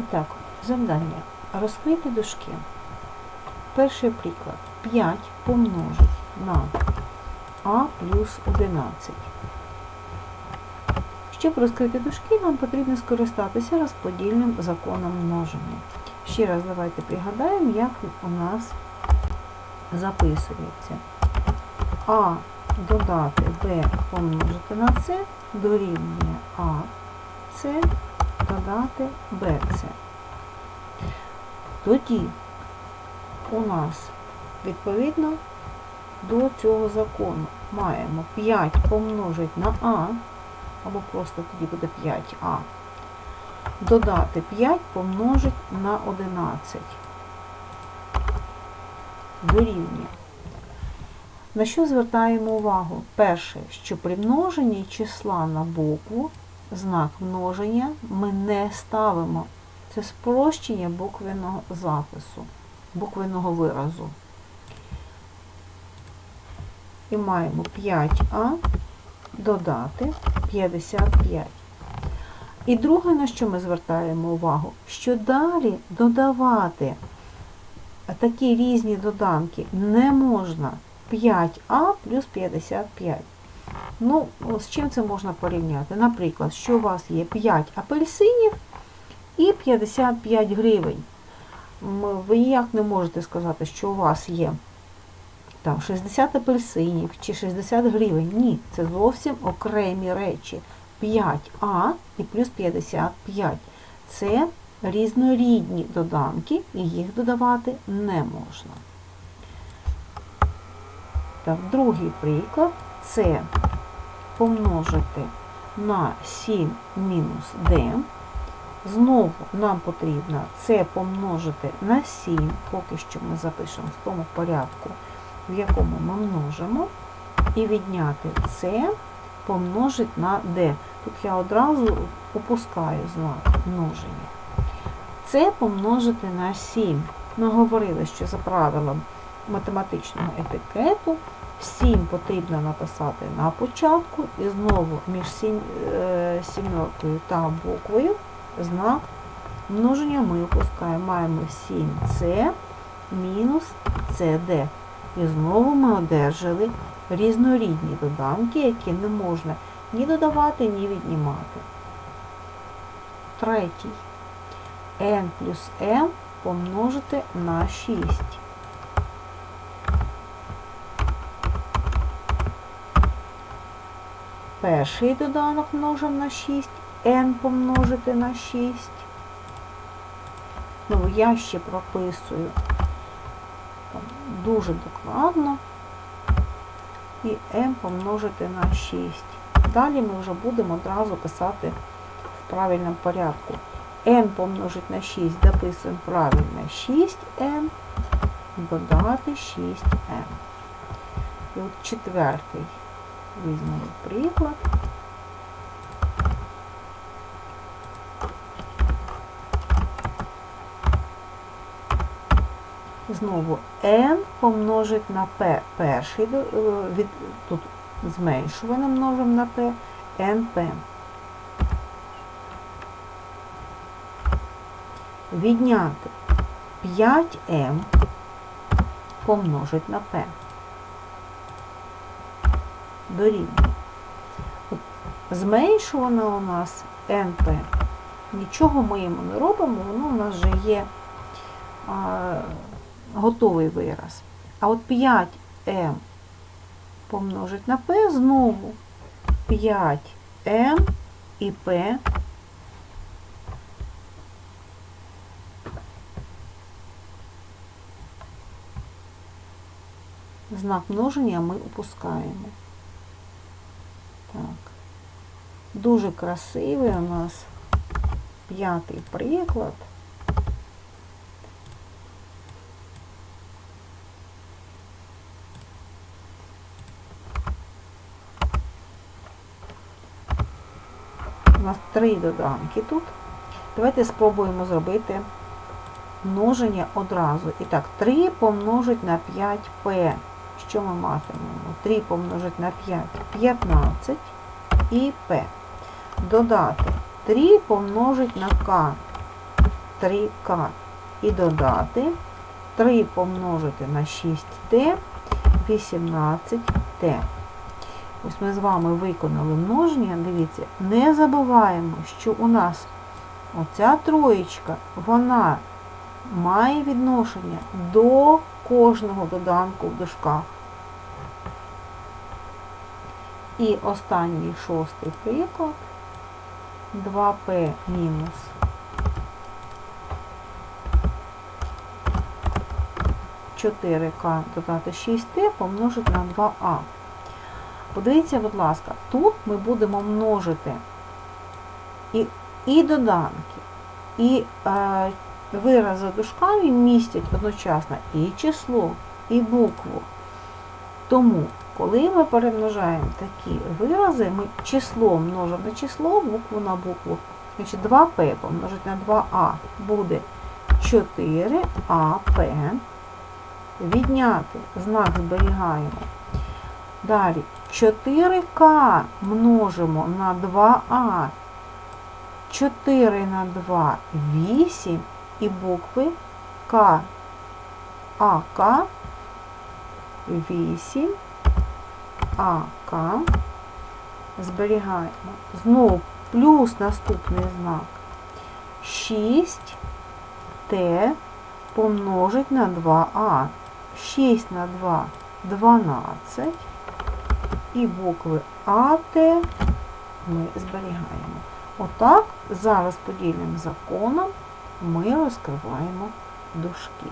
І так, завдання. Розкрити дужки. Перший приклад. 5 помножить на а плюс 11. Щоб розкрити дужки, нам потрібно скористатися розподільним законом множення. Ще раз давайте пригадаємо, як у нас записується. А додати b помножити на c дорівнює А С додати БЦ. Тоді у нас відповідно до цього закону маємо 5 помножить на А, або просто тоді буде 5А, додати 5 помножить на 11. Дорівнює. На що звертаємо увагу? Перше, що при множенні числа на букву знак множення ми не ставимо. Це спрощення буквеного запису, буквеного виразу. І маємо 5А додати 55. І друге, на що ми звертаємо увагу, що далі додавати такі різні доданки не можна 5А плюс 55. Ну, з чим це можна порівняти? Наприклад, що у вас є 5 апельсинів і 55 гривень. Ви ніяк не можете сказати, що у вас є там 60 апельсинів чи 60 гривень. Ні, це зовсім окремі речі. 5А і плюс 55. Це різнорідні доданки, і їх додавати не можна. Так, Другий приклад це помножити на 7 мінус d. Знову нам потрібно це помножити на 7, поки що ми запишемо в тому порядку, в якому ми множимо, і відняти це помножить на d. Тут я одразу опускаю знак множення. Це помножити на 7. Ми говорили, що за правилом математичного етикету 7 потрібно написати на початку і знову між е, сімеркою та буквою знак множення ми опускаємо. Маємо 7С мінус СД. І знову ми одержали різнорідні доданки, які не можна ні додавати, ні віднімати. Третій. n плюс m помножити на 6. Перший доданок множимо на 6, n помножити на 6. Ну, я ще прописую дуже докладно. І m помножити на 6. Далі ми вже будемо одразу писати в правильному порядку. n помножити на 6 дописуємо правильно 6n, додати 6n. І от четвертий. Візьмемо приклад. Знову n помножить на p. Перший е, від, тут зменшуване множимо на p, np. Відняти 5m помножить на p дорівнює. Зменшувана у нас НП. Нічого ми йому не робимо, воно у нас вже є а, готовий вираз. А от 5М помножить на П знову 5М і П. Знак множення ми опускаємо. Так. Дуже красивий у нас п'ятий приклад. У нас три доданки тут. Давайте спробуємо зробити множення одразу. І так, 3 помножить на 5p що ми матимемо? 3 помножити на 5 15 і П. Додати 3 помножить на К. 3К і додати 3 помножити на 6Т 18Т. Ось ми з вами виконали множення. Дивіться, не забуваємо, що у нас оця троєчка, вона має відношення до кожного доданку в дужках. І останній шостий приклад 2p мінус 4k додати 6t помножити на 2a. Подивіться, будь ласка, тут ми будемо множити і, і доданки, і е, вирази дужками містять одночасно і число, і букву. Тому, коли ми перемножаємо такі вирази, ми число множимо на число, букву на букву. Значить, 2p помножити на 2a буде 4ap. Відняти знак зберігаємо. Далі 4К множимо на 2А. 4 на 2 8 і букви К. АК 8 АК. Зберігаємо. Знову плюс наступний знак. 6 Т помножить на 2А. 6 на 2 12. І букви АТ ми зберігаємо. Отак, за розподільним законом ми розкриваємо дужки.